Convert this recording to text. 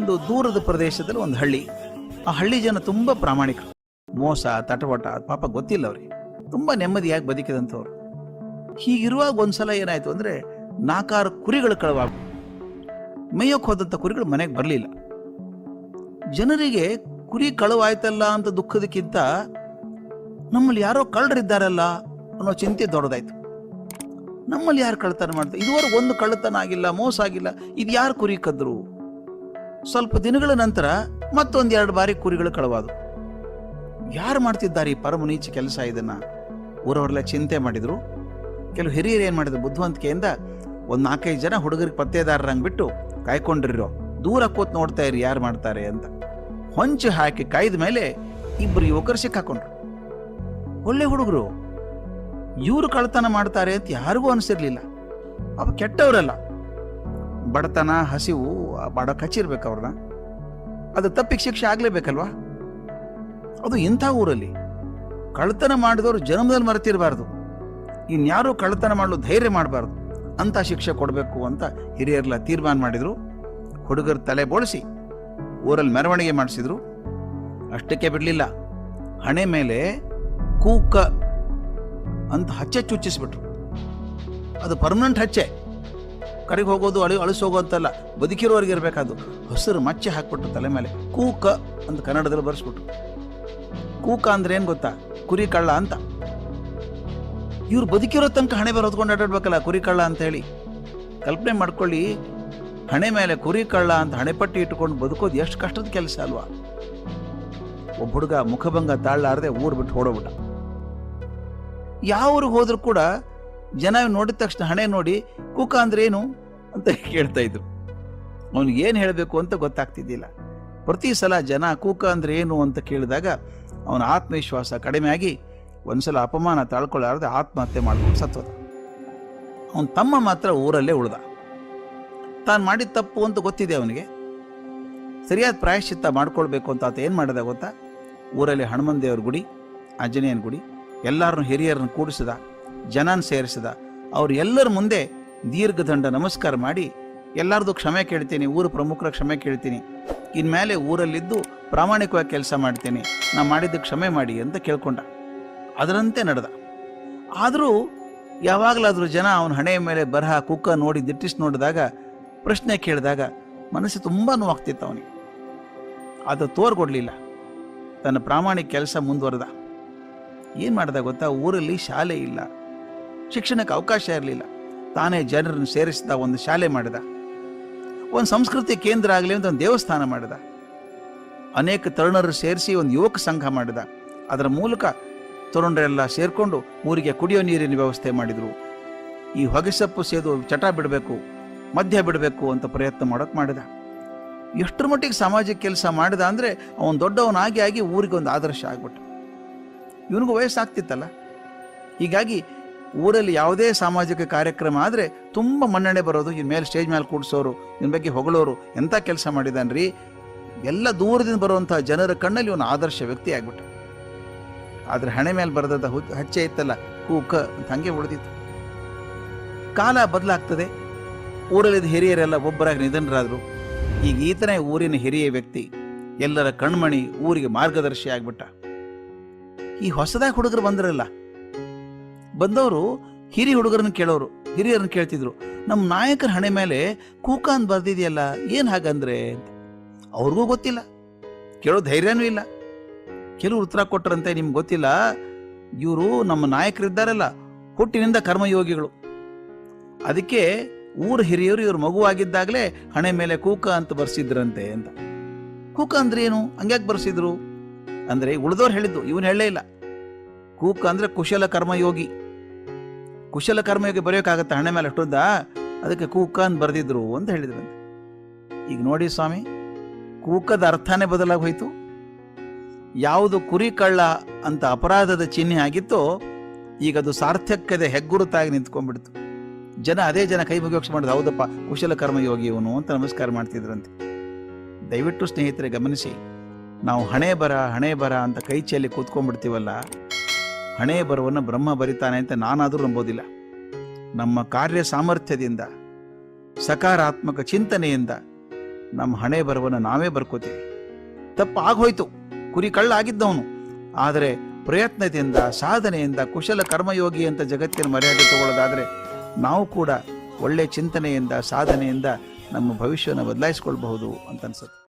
ಒಂದು ದೂರದ ಪ್ರದೇಶದಲ್ಲಿ ಒಂದು ಹಳ್ಳಿ. ಆ ಹಳ್ಳಿ ಜನ ತುಂಬಾ ಪ್ರಾಮಾಣಿಕ ಮೋಸ, ತಟವಟ, ಪಾಪ ಗೊತ್ತಿಲ್ಲ ಅವ್ರಿಗೆ. ತುಂಬಾ ನೆಮ್ಮದಿಯಾಗಿ ಬದುಕಿದಂಥವ್ರು. ಹೀಗಿರುವಾಗ ಒಂದ್ಸಲ ಏನಾಯ್ತು ಅಂದ್ರೆ ನಾಲ್ಕಾರು ಕುರಿಗಳು ಕಳವಾಗ ಮೇಯಕ್ಕೆ ಹೋದಂಥ ಕುರಿಗಳು ಮನೆಗೆ ಬರಲಿಲ್ಲ. ಜನರಿಗೆ ಕುರಿ ಕಳುವಾಯ್ತಲ್ಲ ಅಂತ ದುಃಖದಕ್ಕಿಂತ ನಮ್ಮಲ್ಲಿ ಯಾರೋ ಕಳ್ಳರಿದ್ದಾರಲ್ಲ ಅನ್ನೋ ಚಿಂತೆ ದೊಡ್ಡದಾಯ್ತು. ನಮ್ಮಲ್ಲಿ ಯಾರು ಕಳ್ಳತನ ಮಾಡ್ತಾರೆ ಇದುವರೆಗೆ ಒಂದು ಕಳ್ಳತನ ಆಗಿಲ್ಲ, ಮೋಸ ಆಗಿಲ್ಲ. ಇದು ಯಾರು ಕುರಿ ಕದ್ರು? ಸ್ವಲ್ಪ ದಿನಗಳ ನಂತರ ಮತ್ತೊಂದೆರಡು ಬಾರಿ ಕುರಿಗಳು ಕಳವಾದವು ಯಾರು ಮಾಡ್ತಿದ್ದಾರೆ ಈ ಪರಮ ನೀಚ ಕೆಲಸ ಇದನ್ನ? ಊರವರೆಲ್ಲ ಚಿಂತೆ ಮಾಡಿದ್ರು. ಕೆಲವು ಹಿರಿಯರು ಏನು ಮಾಡಿದ್ರು? ಬುದ್ಧಿವಂತಿಕೆಯಿಂದ ಒಂದು ನಾಲ್ಕೈದು ಜನ ಹುಡುಗರಿಗೆ ಪತ್ತೇದಾರರಂಗೆ ಬಿಟ್ಟು ಕಾಯ್ಕೊಂಡಿರೋ ದೂರ ಕೂತ್ ನೋಡ್ತಾ ಇರಿ ಯಾರು ಮಾಡ್ತಾರೆ ಅಂತ. ಹೊಂಚು ಹಾಕಿ ಕಾಯ್ದ ಮೇಲೆ ಇಬ್ರು ಯುವಕರು ಸಿಕ್ಕಾಕೊಂಡ್ರು. ಒಳ್ಳೆ ಹುಡುಗರು. ಇವರು ಕಳ್ತನ ಮಾಡ್ತಾರೆ ಅಂತ ಯಾರಿಗೂ ಅನಿಸಿರ್ಲಿಲ್ಲ. ಅವ ಕೆಟ್ಟವರಲ್ಲ. ಬಡತನ, ಹಸಿವು, ಬಡ ಕಚ್ಚಿರ್ಬೇಕು ಅವ್ರನ್ನ. ಅದು ತಪ್ಪಿಗೆ ಶಿಕ್ಷೆ ಆಗ್ಲೇಬೇಕಲ್ವಾ? ಅದು ಇಂಥ ಊರಲ್ಲಿ ಕಳ್ತನ ಮಾಡಿದವರು ಜನ್ಮದಲ್ಲಿ ಮರೆತಿರಬಾರ್ದು. ಇನ್ಯಾರು ಕಳ್ತನ ಮಾಡಲು ಧೈರ್ಯ ಮಾಡಬಾರ್ದು. ಅಂತ ಶಿಕ್ಷೆ ಕೊಡಬೇಕು ಅಂತ ಹಿರಿಯರೆಲ್ಲ ತೀರ್ಮಾನ ಮಾಡಿದರು. ಹುಡುಗರು ತಲೆ ಬೋಳಿಸಿ ಊರಲ್ಲಿ ಮೆರವಣಿಗೆ ಮಾಡಿಸಿದ್ರು. ಅಷ್ಟಕ್ಕೆ ಬಿಡಲಿಲ್ಲ. ಹಣೆ ಮೇಲೆ ಕೂಕ ಅಂತ ಹಚ್ಚೆ ಚುಚ್ಚಿಸ್ಬಿಟ್ರು. ಅದು ಪರ್ಮನೆಂಟ್ ಹಚ್ಚೆ. ಕರೆಗೆ ಹೋಗೋದು, ಅಳಿ ಅಳಿಸೋಗೋ ಅಂತಲ್ಲ ಬದುಕಿರೋರಿಗೆ ಇರಬೇಕಾದು ಹಸಿರು ಮಚ್ಚೆ ಹಾಕ್ಬಿಟ್ರು ತಲೆ ಮೇಲೆ. ಕೂಕ ಅಂತ ಕನ್ನಡದಲ್ಲಿ ಬರೆಸ್ಬಿಟ್ರು. ಕೂಕ ಅಂದ್ರೆ ಏನು ಗೊತ್ತಾ? ಕುರಿ ಕಳ್ಳ ಅಂತ. ಇವ್ರು ಬದುಕಿರೋ ತನಕ ಹಣೆ ಮೇಲೆ ಹೊತ್ಕೊಂಡು ಅಡ್ಡಾಡ್ಬೇಕಲ್ಲ, ಕುರಿ ಕಳ್ಳ ಅಂತ ಹೇಳಿ. ಕಲ್ಪನೆ ಮಾಡ್ಕೊಳ್ಳಿ, ಹಣೆ ಮೇಲೆ ಕುರಿ ಕಳ್ಳ ಅಂತ ಹಣೆಪಟ್ಟಿ ಇಟ್ಕೊಂಡು ಬದುಕೋದು ಎಷ್ಟು ಕಷ್ಟದ ಕೆಲಸ ಅಲ್ವಾ? ಒಬ್ಬ ಹುಡುಗ ಮುಖಭಂಗ ತಾಳ್ಲಾರದೆ ಊರ್ ಬಿಟ್ಟು ಹೊಡೋಬಿಟ್ಟ ಯಾವ ಊರಿಗೆ ಹೋದ್ರು ಕೂಡ ಜನ ನೋಡಿದ ತಕ್ಷಣ ಹಣೆ ನೋಡಿ, ಕುಕ ಅಂದ್ರೆ ಏನು? ಅಂತ ಕೇಳ್ತಾ ಇದ್ರು. ಅವನಿಗೆ ಏನು ಹೇಳಬೇಕು ಅಂತ ಗೊತ್ತಾಗ್ತಿದ್ದಿಲ್ಲ. ಪ್ರತಿ ಸಲ ಜನ ಕೂಕ ಅಂದ್ರೆ ಏನು? ಅಂತ ಕೇಳಿದಾಗ ಅವನ ಆತ್ಮವಿಶ್ವಾಸ ಕಡಿಮೆ ಆಗಿ ಒಂದ್ಸಲ ಅಪಮಾನ ತಾಳ್ಕೊಳ್ಳಾರದೆ ಆತ್ಮಹತ್ಯೆ ಮಾಡ್ಕೊಂಡು ಸತ್ವದ ಅವನ ತಮ್ಮ ಮಾತ್ರ ಊರಲ್ಲೇ ಉಳ್ದ. ತಾನು ಮಾಡಿದ ತಪ್ಪು ಅಂತ ಗೊತ್ತಿದೆ ಅವನಿಗೆ. ಸರಿಯಾದ ಪ್ರಾಯಶ್ಚಿತ್ತ ಮಾಡ್ಕೊಳ್ಬೇಕು ಅಂತ ಆತ ಏನು ಮಾಡಿದ ಗೊತ್ತಾ? ಊರಲ್ಲಿ ಹನುಮನ್ ದೇವ್ರ ಗುಡಿ, ಆಂಜನೇಯನ ಗುಡಿ ಎಲ್ಲರನ್ನು ಹಿರಿಯರನ್ನು ಕೂಡಿಸಿದ. ಜನನ ಸೇರಿಸಿದ. ಅವ್ರು ಎಲ್ಲರ ಮುಂದೆ ದೀರ್ಘದಂಡ ನಮಸ್ಕಾರ ಮಾಡಿ, ಎಲ್ಲರದು ಕ್ಷಮೆ ಕೇಳ್ತೀನಿ, ಊರ ಪ್ರಮುಖರ ಕ್ಷಮೆ ಕೇಳ್ತೀನಿ ಇನ್ಮೇಲೆ ಊರಲ್ಲಿದ್ದು ಪ್ರಾಮಾಣಿಕವಾಗಿ ಕೆಲಸ ಮಾಡ್ತೀನಿ, ನಾ ಮಾಡಿದ್ದು ಕ್ಷಮೆ ಮಾಡಿ ಅಂತ ಕೇಳ್ಕೊಂಡ. ಅದರಂತೆ ನಡೆದ. ಆದರೂ ಯಾವಾಗಲಾದರೂ ಜನ ಅವನ ಹಣೆಯ ಮೇಲೆ ಬರಹ, ಕುಕ್ಕ ನೋಡಿ ದಿಟ್ಟಿಸಿ ನೋಡಿದಾಗ, ಪ್ರಶ್ನೆ ಕೇಳಿದಾಗ ಮನಸ್ಸು ತುಂಬ ನೋವಾಗ್ತಿತ್ತು ಅವನಿಗೆ. ಅದು ತೋರ್ಗೊಡ್ಲಿಲ್ಲ. ತನ್ನ ಪ್ರಾಮಾಣಿಕ ಕೆಲಸ ಮುಂದುವರೆದ. ಏನು ಮಾಡ್ದ ಗೊತ್ತಾ? ಊರಲ್ಲಿ ಶಾಲೆ ಇಲ್ಲ. ಶಿಕ್ಷಣಕ್ಕೆ ಅವಕಾಶ ಇರಲಿಲ್ಲ. ತಾನೇ ಜನರನ್ನು ಸೇರಿಸಿದ ಒಂದು ಶಾಲೆ ಮಾಡಿದ. ಒಂದು ಸಂಸ್ಕೃತಿ ಕೇಂದ್ರ ಆಗಲಿ ಅಂತ ಒಂದು ದೇವಸ್ಥಾನ ಮಾಡಿದ. ಅನೇಕ ತರುಣರು ಸೇರಿಸಿ ಒಂದು ಯುವಕ ಸಂಘ ಮಾಡಿದ. ಅದರ ಮೂಲಕ ತರುಣರೆಲ್ಲ ಸೇರಿಕೊಂಡು ಊರಿಗೆ ಕುಡಿಯೋ ನೀರಿನ ವ್ಯವಸ್ಥೆ ಮಾಡಿದರು. ಈ ಹೊಗೆಸಪ್ಪು ಸೇದು ಚಟ ಬಿಡಬೇಕು ಮಧ್ಯ ಬಿಡಬೇಕು ಅಂತ ಪ್ರಯತ್ನ ಮಾಡೋಕ್ಕೆ ಮಾಡಿದ. ಎಷ್ಟರ ಮಟ್ಟಿಗೆ ಸಾಮಾಜಿಕ ಕೆಲಸ ಮಾಡಿದ ಅಂದರೆ ಅವನು ದೊಡ್ಡವನಾಗಿ ಆಗಿ ಊರಿಗೆ ಒಂದು ಆದರ್ಶ ಆಗ್ಬಿಟ್ಟ. ಇವನಿಗೂ ವಯಸ್ಸಾಗ್ತಿತ್ತಲ್ಲ. ಹೀಗಾಗಿ ಊರಲ್ಲಿ ಯಾವುದೇ ಸಾಮಾಜಿಕ ಕಾರ್ಯಕ್ರಮ ಆದರೆ ತುಂಬ ಮನ್ನಣೆ ಬರೋದು, ಇನ್ ಮೇಲೆ ಸ್ಟೇಜ್ ಮೇಲೆ ಕೂಡಿಸೋರು ನಿಮ್ಮ ಬಗ್ಗೆ ಹೊಗಳೋರು ಎಂಥ ಕೆಲಸ ಮಾಡಿದಾನ್ರಿ? ಎಲ್ಲ ದೂರದಿಂದ ಬರುವಂಥ ಜನರ ಕಣ್ಣಲ್ಲಿ ಇವನು ಆದರ್ಶ ವ್ಯಕ್ತಿ ಆಗ್ಬಿಟ್ಟ ಆದರೆ ಹಣೆ ಮೇಲೆ ಬರೆದ ಹಚ್ಚೆ ಇತ್ತಲ್ಲ ಕೂಕ ಅಂತ ಹಂಗೆ ಉಳಿದಿತ್ತು. ಕಾಲ ಬದಲಾಗ್ತದೆ. ಊರಲ್ಲಿದ್ದ ಹಿರಿಯರೆಲ್ಲ ಒಬ್ಬರಾಗಿ ನಿಧನರಾದರು. ಈಗ ಈತನೇ ಊರಿನ ಹಿರಿಯ ವ್ಯಕ್ತಿ. ಎಲ್ಲರ ಕಣ್ಮಣಿ ಊರಿಗೆ ಮಾರ್ಗದರ್ಶಿ ಆಗ್ಬಿಟ್ಟ. ಈ ಹೊಸದಾಗಿ ಹುಡುಗರು ಬಂದ್ರಲ್ಲ ಬಂದವರು ಹಿರಿ ಹುಡುಗರನ್ನ ಕೇಳೋರು, ಹಿರಿಯರನ್ನ ಕೇಳ್ತಿದ್ರು. ನಮ್ಮ ನಾಯಕರ ಹಣೆ ಮೇಲೆ ಕೂಕ ಅಂತ ಬರ್ದಿದೆಯಲ್ಲ, ಏನ್ ಹಾಗಂದ್ರೆ? ಅಂತ. ಅವ್ರಿಗೂ ಗೊತ್ತಿಲ್ಲ. ಕೇಳೋ ಧೈರ್ಯನೂ ಇಲ್ಲ. ಕೆಲವು ಉತ್ತರ ಕೊಟ್ಟರಂತೆ ನಿಮ್ಗೆ ಗೊತ್ತಿಲ್ಲ. ಇವರು ನಮ್ಮ ನಾಯಕರಿದ್ದಾರಲ್ಲ, ಹುಟ್ಟಿನಿಂದ ಕರ್ಮಯೋಗಿಗಳು. ಅದಕ್ಕೆ ಊರ ಹಿರಿಯರು ಇವ್ರ ಮಗುವಾಗಿದ್ದಾಗಲೇ ಹಣೆ ಮೇಲೆ ಕೂಕ ಅಂತ ಬರ್ಸಿದ್ರಂತೆ ಅಂತ. ಕೂಕ ಅಂದ್ರೆ ಏನು? ಹಂಗ್ಯಾಕೆ ಬರ್ಸಿದ್ರು? ಅಂದ್ರೆ ಉಳಿದವ್ರು ಹೇಳಿದ್ದು, ಇವನು ಹೇಳಲೇ ಇಲ್ಲ. ಕೂಕ ಅಂದ್ರೆ ಕುಶಲ ಕರ್ಮಯೋಗಿ. ಕುಶಲ ಕರ್ಮಯೋಗಿ ಬರೆಯೋಕ್ಕಾಗತ್ತೆ ಹಣೆ ಮೇಲೆ ಅಷ್ಟೊಂದ. ಅದಕ್ಕೆ ಕೂಕ ಅಂತ ಬರೆದಿದ್ರು ಅಂತ. ಹೇಳಿದ್ರಂತೆ ಈಗ ನೋಡಿ ಸ್ವಾಮಿ, ಕೂಕದ ಅರ್ಥನೇ ಬದಲಾಗಿ ಹೋಯ್ತು ಯಾವುದು ಕುರಿ ಕಳ್ಳ ಅಂತ ಅಪರಾಧದ ಚಿಹ್ನೆ ಆಗಿತ್ತೋ, ಈಗ ಅದು ಸಾರ್ಥಕ್ಯದ ಹೆಗ್ಗುರುತಾಗಿ ನಿಂತ್ಕೊಂಡ್ಬಿಡ್ತು. ಜನ ಅದೇ ಜನ ಕೈ ಮುಗಿಯೋಕ್ಷ ಮಾಡೋದು ಹೌದಪ್ಪ, ಕುಶಲ ಕರ್ಮಯೋಗಿ ಇವನು ಅಂತ ನಮಸ್ಕಾರ ಮಾಡ್ತಿದ್ರಂತೆ. ದಯವಿಟ್ಟು ಸ್ನೇಹಿತರೆ ಗಮನಿಸಿ, ನಾವು ಹಣೆ ಬರ ಹಣೆ ಬರ ಅಂತ ಕೈ ಚೆಲ್ಲಿ ಕೂತ್ಕೊಂಡ್ಬಿಡ್ತೀವಲ್ಲ ಹಣೆ ಬರವನ್ನು ಬ್ರಹ್ಮ ಬರಿತಾನೆ ಅಂತ ನಾನಾದರೂ ನಂಬೋದಿಲ್ಲ. ನಮ್ಮ ಕಾರ್ಯ ಸಾಮರ್ಥ್ಯದಿಂದ, ಸಕಾರಾತ್ಮಕ ಚಿಂತನೆಯಿಂದ ನಮ್ಮ ಹಣೆ ಬರವನ್ನು ನಾವೇ ಬರ್ಕೋತೀವಿ. ತಪ್ಪು ಆಗೋಯ್ತು ಕುರಿ ಕಳ್ಳ ಆಗಿದ್ದವನು ಆದರೆ ಪ್ರಯತ್ನದಿಂದ, ಸಾಧನೆಯಿಂದ, ಕುಶಲ ಕರ್ಮಯೋಗಿ ಅಂತ ಜಗತ್ತಿನ ಮರ್ಯಾದೆ ತಗೊಳ್ಳೋದಾದರೆ ನಾವು ಕೂಡ ಒಳ್ಳೆಯ ಚಿಂತನೆಯಿಂದ, ಸಾಧನೆಯಿಂದ ನಮ್ಮ ಭವಿಷ್ಯವನ್ನು ಬದಲಾಯಿಸ್ಕೊಳ್ಬಹುದು ಅಂತ ಅನ್ಸುತ್ತೆ